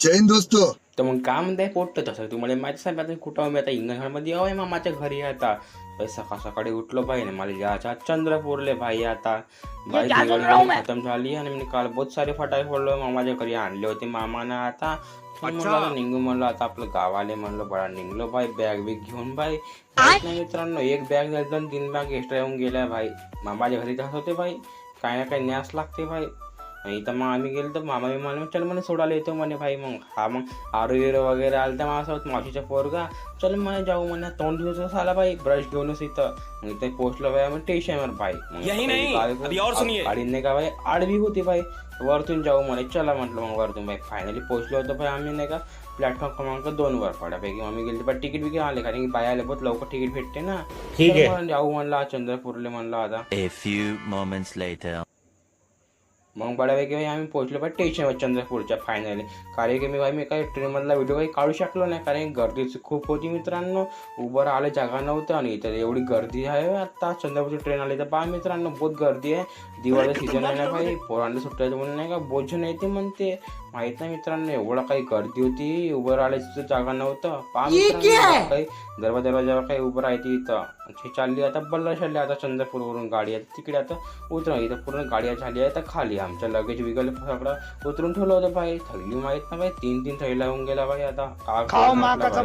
जय हिंद दोस्तों। तर मग काय म्हणताय? पोटतं तसं. तुम्हाला माहिती सांग आता कुठं मी आता इंग्लंडमध्ये यावं मामाच्या घरी आता. भाई सकाळ सकाळी उठलो भाई ना मला याच्या चंद्रपूरले भाई आता. दिवाळी खतम झाली आणि मी काल बहुत सारे फटाके फोडलो. मामाच्या घरी आणले होते मामानं आता. म्हणलं आता निघू म्हणलं आता आपलं गावाले म्हणलं बळा निघलो भाई बॅग बिग घेऊन भाई नाही मित्रांनो एक बॅग झाली दोन तीन बॅग एक्स्ट्रा येऊन गेल्या भाई मामाच्या घरी तसं होते भाई काय ना काही न्यास लागते भाई इथं मग आम्ही गेलो तर मामा मला चल म्हणे सोडायला येतो म्हणे भाई. मग हा मग आरो विरो वगैरे आलं तर माझ्यासोबत मावशीच्या पोरगा चल म्हणे जाऊ म्हणे. तोंड धुतच आला भाई ब्रश घेऊनच इथं. मग इथे पोहोचलो भाई मग स्टेशनवर भाई. मग यही नाही, गाडी- अभी और सुनिए. गाडीने का भाई? आडवी होती भाई. वरतून जाऊ म्हणे. चला म्हटलं मग वरतून भाई. फायनली पोहोचलो होतो भाई आम्ही नाही का? प्लॅटफॉर्म क्रमांक दोन वर पड्यापैकी मग मी गेली पण तिकीट बिकीट आले कारण की बाय आले बहुत लवकर तिकीट भेटते ना. ठीक आहे. जाऊ म्हणला चंद्रपूरले म्हणलं आता. मग बऱ्यापैकी भाई आम्ही पोहोचलो पाहिजे स्टेशनवर चंद्रपूरच्या फायनली कारण की मी भाई मी काही ट्रेनमधला व्हिडिओ काही काढू शकलो नाही. कारण की गर्दी खूप होती मित्रांनो. उभं राहायला जागा नव्हतं आणि इथं एवढी गर्दी आहे आता. चंद्रपूरची ट्रेन आली तर पहा मित्रांनो बहुत गर्दी आहे. दिवाळी सीझन आहे ना भाई पोरांना सुट्टायचं म्हणून नाही का बोजून येते म्हणते. माहीत नाही मित्रांनो एवढा काही गर्दी होती. उभं राहायला जागा नव्हतं. पहा मित्रांनो काही दरवाजा दरवाजावर काही उभं राहते इथं. हे चालली आता बल्ला चालली आता चंद्रपूरवरून गाडी. आहे तिकडे आता उतरा इथं पूर्ण गाड्या झाली आहे तर खाली आमच्या लगेज विगल सगळं उतरून ठेवलं होतं बाई. थैली माहीत ना बाई तीन तीन थैला होऊन गेला बाई आता.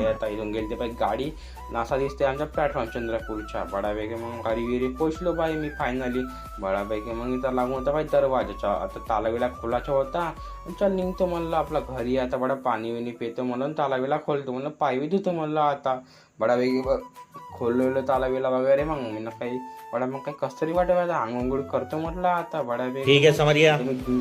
आता इथून गेली ते बाई गाडी. नासा दिसते आमच्या प्लॅटफॉर्म चंद्रपूरच्या. बडापैकी मग विरी पोचलो बाई मी फायनली बडापैकी मग इथं लागून होता बाई दरवाजाचा आता तालाविला खोलाचा होता. चल निघतो म्हणलं आपला घरी. आता बडा पाणी विणी पितो म्हणून तालाविला खोलतो म्हणलं. पायवी धुतो म्हणलं आता. बडापैकी खोललेलं तालाविला वगैरे मग मी ना काही बडा मग काही कसतरी वाटत आंघोळ करतो म्हटलं आता बडापैकी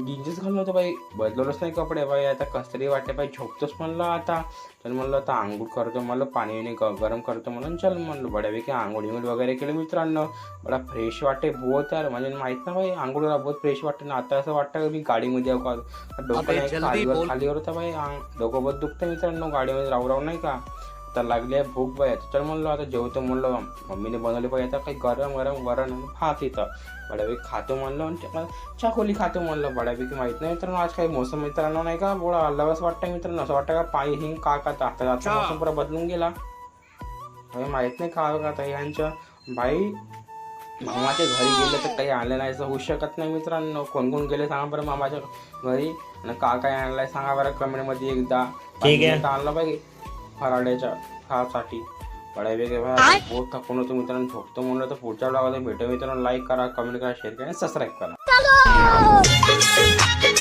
जीन्सच घाललो होतो बाई. बदलवलंच नाही कपडे बाई. आता कस तरी वाटते बाई. झोपतोच म्हणलं आता. चल म्हणलं आता आंघोळ करतो म्हणलं पाणी ग- गरम करतो म्हणून चल म्हणलं बड्यापैकी आंघोळ बिंघोळ वगैरे केलं मित्रांनो. बडा फ्रेश वाटते बहुत यार. म्हणजे माहीत ना बाई आंघोळीला बहुत फ्रेश वाटते ना आता असं वाटतं की मी गाडीमध्ये डोकं नाही खालीवर खालीवर होतं बाई. आंग- डोकं बहुत दुखतं मित्रांनो गाडीमध्ये राहू राहू नाही का? आता लागली आहे भूक आता चल म्हणलं आता जेवतो म्हणलं. मम्मीने बनवले बाई आता काही गरम गरम वरण आणि भात येतं बड्यापैकी खातो म्हणलं आणि त्याला चाकोली खातो म्हणलं. बड्यापैकी माहीत नाही मित्रांनो आज काही मोसम मित्रांनो नाही का? बोळा हल्लावस वाटतं मित्रांनो. असं वाटतं का पायी हिंग का का आता आता मोसम पुरा बदलून गेला. काही माहीत नाही का का आता यांच्या बाई मामाच्या घरी गेलं तर काही आणलं नाही असं होऊ शकत नाही मित्रांनो. कोण कोण गेले सांगा बरं मामाच्या घरी. आणि का काय आणलंय सांगा बरं कमेंटमध्ये एकदा. आहे. आणलं पाहिजे फराड्याच्या खासाठी बड्यापैकी बाय बहुत थकून होतो मित्रांनो? झोपतो म्हणलं तर पुढच्या ब्लॉगमध्ये भेटू मित्रांनो. लाईक करा कमेंट करा शेअर करा आणि सबस्क्राईब करा.